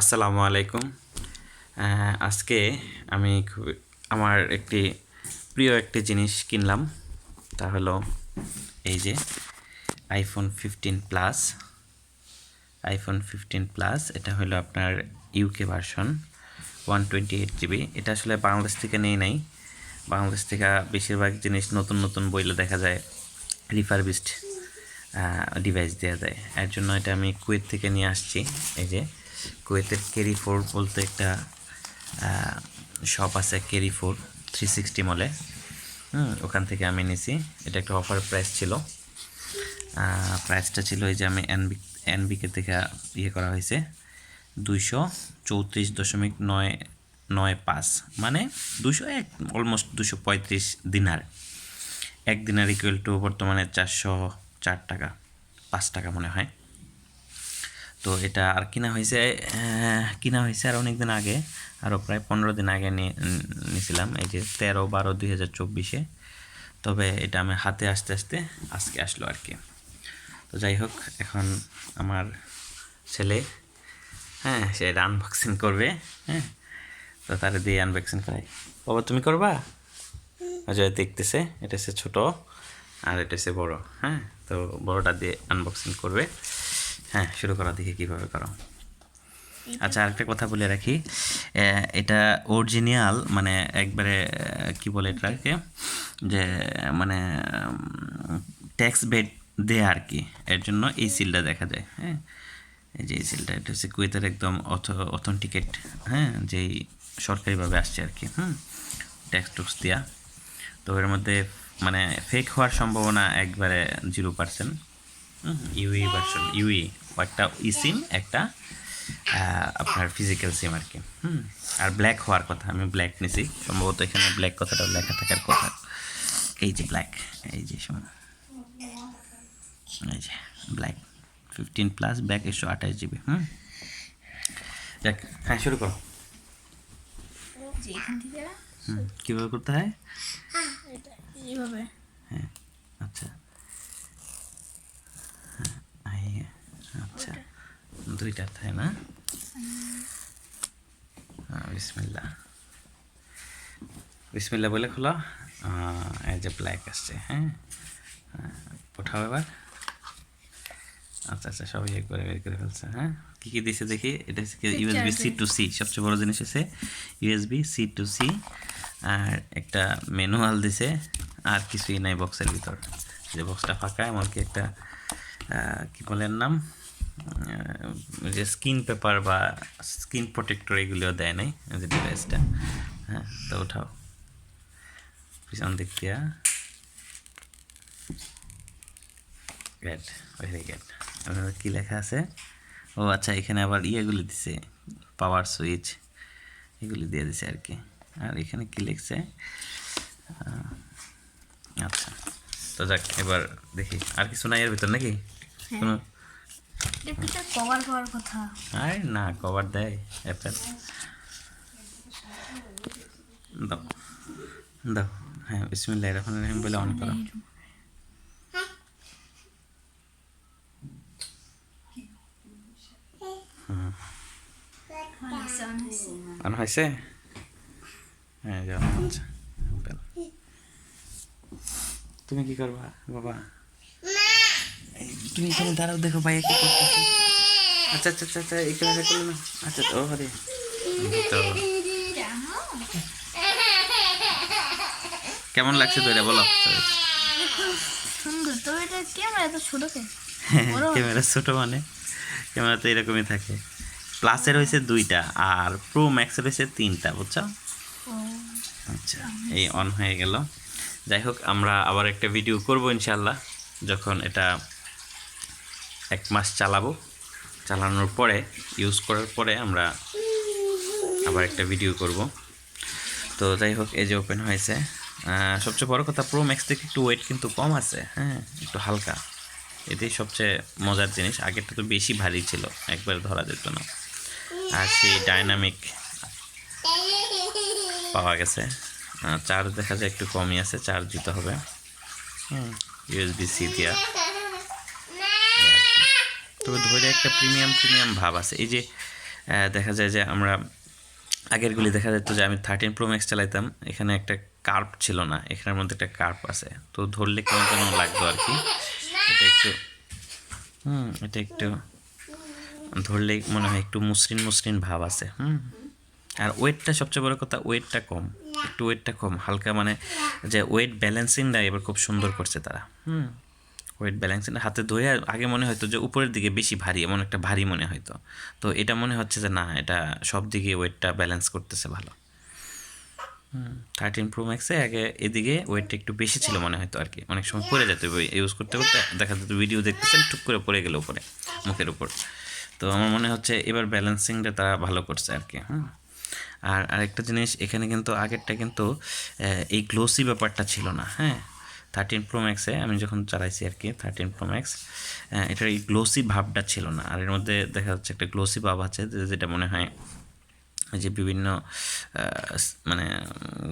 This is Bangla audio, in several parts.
আসসালামু আলাইকুম। আজকে আমি খুব, আমার একটি প্রিয় একটি জিনিস কিনলাম। তা হলো এই যে iPhone fifteen plus iPhone fifteen plus এটা হলো আপনার UK version one twenty eight GB এটা আসলে বাংলাদেশ থেকে নেই নাই। বাংলাদেশ থেকে বেশিরভাগ জিনিস নতুন নতুন বইলে দেখা যায় রিফারবিস্ট ডিভাইস দেওয়া যায়। এর জন্য এটা আমি কুয়েত থেকে নিয়ে আসছি, এই যে কুয়েতের কেরি ফোর বলতে একটা শপ আছে কেরি ফোর থ্রি সিক্সটি মলে ওখান থেকে আমি নিছি। এটা একটা অফার প্রাইস ছিল। প্রাইসটা ছিল এই যে আমি এনবি এনবিকে থেকে ইয়ে করা হয়েছে। দুইশো চৌত্রিশ দশমিক নয় নয় পাঁচ। মানে দুশো এক অলমোস্ট দুশো পঁয়ত্রিশ দিনার। এক দিনার ইকুয়াল টু বর্তমানে চারশো চার টাকা, পাঁচ টাকা মনে হয়। তো এটা আর কিনা হয়েছে কিনা হয়েছে আর অনেক দিন আগে আরও প্রায় পনেরো দিন আগে নিয়ে নিয়েছিলাম এই যে তেরো বারো দুই হাজার চব্বিশে। তবে এটা আমি হাতে আসতে আসতে আজকে আসলো আর কি। তো যাই হোক, এখন আমার ছেলে হ্যাঁ সে এটা আনবক্সিং করবে হ্যাঁ তো তারে দিয়ে আনবক্সিং করাই। বাবা, তুমি করবা? অজয় দেখতেছে, এটা হচ্ছে ছোটো আর এটা হচ্ছে বড় হ্যাঁ তো বড়টা দিয়ে আনবক্সিং করবে। হ্যাঁ শুরু করা দেখি কীভাবে করো। আচ্ছা আরেকটা কথা বলে রাখি। এটা অরিজিনাল মানে একবারে কি বলে এটাকে? যে মানে ট্যাক্স বেড দেয় আর কি। এর জন্য এই সিলটা দেখা যায় হ্যাঁ? এই যে এই সিলটা এটা হচ্ছে কুয়েতের একদম অথ অথেন্টিকেট হ্যাঁ? যেই সরকারিভাবে আসছে আর কি হুম? ট্যাক্স টুক্স দেওয়া তো এর মধ্যে মানে ফেক হওয়ার সম্ভাবনা একবারে zero percent UAE version UAE একটা ই সিম একটা আপনার ফিজিক্যাল সিম আর কি। হুম আর ব্ল্যাক হওয়ার কথা আমি ব্ল্যাক নিছি। সম্ভবত এখানে ব্ল্যাক কথাটা লেখা থাকার কথা। এই যে ব্ল্যাক এই যে এই যে ব্ল্যাক ফিফটিন প্লাস ব্ল্যাক একশো আঠাশ জিবি হুম। দেখ হ্যাঁ শুরু করো। কীভাবে করতে হয়? হ্যাঁ আচ্ছা হ্যাঁ, এই, আচ্ছা দুইটা তাই না হ্যাঁ, বিসমিল্লা বিসমিল্লা বলে খোলো। এই যে ব্ল্যাক আসছে হ্যাঁ? হ্যাঁ, এবার। আচ্ছা আচ্ছা সবাই একবারে বের করে ফেলছে হ্যাঁ? কী কী দিয়েছে দেখি? এটা হচ্ছে ইউএসবি সি টু সি সবচেয়ে বড় জিনিস হচ্ছে ইউএসবি সি টু সি আর একটা ম্যানুয়াল দিছে আর কিছুই নাই বক্সের ভিতর। যে বক্সটা ফাঁকা এমনকি একটা কি বলেন নাম? যে স্কিন পেপার বা স্কিন প্রোটেক্টর এগুলিও দেয় নাই যে ডিভাইসটা হ্যাঁ তো ওঠাও পিছন দিক দিয়া। গ্রেট ভেরি গ্রেট কী লেখা আছে? ও আচ্ছা এখানে আবার ইয়েগুলি দিছে পাওয়ার সুইচ এগুলি দিয়ে দিছে আর কি। আর এখানে কি লিখছে? আচ্ছা তো যাক এবার দেখি। আর কিছু নাই এর ভিতর নাকি? কোনো এটা পিঠে কভার করার কথা। আর না কভার দেয় অ্যাপেল দাও দাও হ্যাঁ বিসমিল্লাহ রহমান রহিম বলে অন করো। অনেকছে অনেকছে অন হয়েছে হ্যাঁ যাও আচ্ছা অ্যাপেল তুমি কি করবা বাবা? এই, তুমি এখানে দাঁড়াও দেখো ভাই কি করতেছে। আচ্ছা আচ্ছা আচ্ছা আচ্ছা এখানে করল না। আচ্ছা ও হরে তো কেমন লাগছে তো এটা বলো? সুন্দর তো এটা ক্যামেরা এত ছোট কে ক্যামেরা ছোট মানে? ক্যামেরা তো এরকমই থাকে। প্লাসের হয়েছে দুইটা আর প্রো ম্যাক্সের হয়েছে তিনটা বুঝছ? ও। আচ্ছা এই অন হয়ে গেল। যাই হোক আমরা আবার একটা ভিডিও করব ইনশাল্লাহ যখন এটা এক মাস চালাবো। চালানোর পরে ইউজ করার পরে আমরা আবার একটা ভিডিও করব। তো যাই হোক, এই যে ওপেন হয়েছে। সবচেয়ে বড় কথা প্রো ম্যাক্স থেকে একটু ওয়েট কিন্তু কম আছে হ্যাঁ একটু হালকা। এটাই সবচেয়ে মজার জিনিস। আগেরটা তো বেশি ভারী ছিল, একবার ধরা যেত না। আর সেই ডাইনামিক পাওয়া গেছে। চার্জ দেখা যায় একটু কমই আছে চার্জ দিতে হবে। হুম ইউএসবি সি দিয়া। তবে ধরে একটা প্রিমিয়াম প্রিমিয়াম ভাব আছে। এই যে দেখা যায় যে আমরা আগেরগুলি দেখা যেত যে আমি থার্টিন প্রো ম্যাক্স চালাইতাম, এখানে একটা কার্প ছিল না, এখানের মধ্যে একটা কার্প আছে। তো ধরলে কেমন কেমন লাগতো আর কি। এটা একটু, হুম, এটা একটু ধরলেই মনে হয় একটু মসৃণ মসৃণ ভাব আছে, হুম। আর ওয়েটটা সবচেয়ে বড় কথা ওয়েটটা কম, একটু ওয়েটটা কম, হালকা মানে যে ওয়েট ব্যালেন্সিংটা এবার খুব সুন্দর করছে তারা, হুম। ওয়েট ব্যালেন্সিং হাতে ধরে আগে মনে হয়তো যে উপরের দিকে বেশি ভারী, এমন একটা ভারী মনে হয়তো। তো এটা মনে হচ্ছে যে না, এটা সব দিকে ওয়েটটা ব্যালেন্স করতেছে ভালো। থার্টিন প্রো ম্যাক্সে আগে এদিকে ওয়েটটা একটু বেশি ছিল মনে হয়তো আর কি। অনেক সময় পড়ে যেত ইউজ করতে করতে দেখা যেত ভিডিও দেখতেছেন, টুক করে পড়ে গেল উপরে, মুখের উপর। তো আমার মনে হচ্ছে এবার ব্যালেন্সিংটা তারা ভালো করছে আর কি হ্যাঁ আর আরেকটা জিনিস, এখানে কিন্তু আগেরটা কিন্তু এই গ্লোসি ব্যাপারটা ছিল না হ্যাঁ। থার্টিন প্রো ম্যাক্সে আমি যখন চালাইছি আর কি থার্টিন প্রো ম্যাক্স এটার এই গ্লোসি ভাবটা ছিল না। আর এর মধ্যে দেখা যাচ্ছে একটা গ্লোসি ভাব আছে যেটা মনে হয় যে বিভিন্ন মানে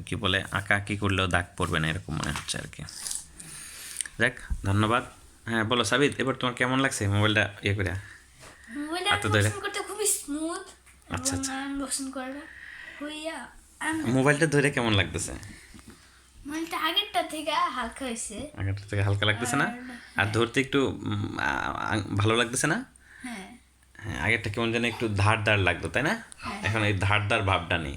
কি বলে আঁকা আঁকি করলেও দাগ পড়বে না এরকম মনে হচ্ছে আর কি যাক ধন্যবাদ। হ্যাঁ বলো সাবিত এবার তোমার কেমন লাগছে মোবাইলটা ইয়ে করে? হাতে ধরে। খুবই স্মুথ আচ্ছা, আচ্ছা। মোবাইলটা ধরে কেমন লাগতেছে? মোবাইলটা আগেরটা থেকে হালকা হয়েছে। আগেরটা থেকে হালকা লাগতেছে না? আর ধরতে একটু ভালো লাগতেছে না? হ্যাঁ। হ্যাঁ আগেরটা কেমন যেন একটু ধার ধার লাগতো তাই না? এখন এই ধার ধার ভাবটা নেই।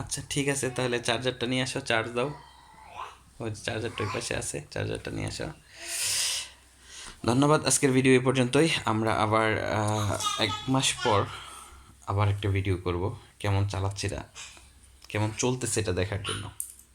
আচ্ছা ঠিক আছে তাহলে চার্জারটা নিয়ে আসো চার্জ দাও। ওই চার্জারটা ওই পাশে আছে চার্জারটা নিয়ে আসো। ধন্যবাদ আজকের ভিডিও এই পর্যন্তই। আমরা আবার এক মাস পর আবার একটা ভিডিও করব। কেমন চালাচ্ছি না কেমন চলতেছে এটা দেখার জন্য?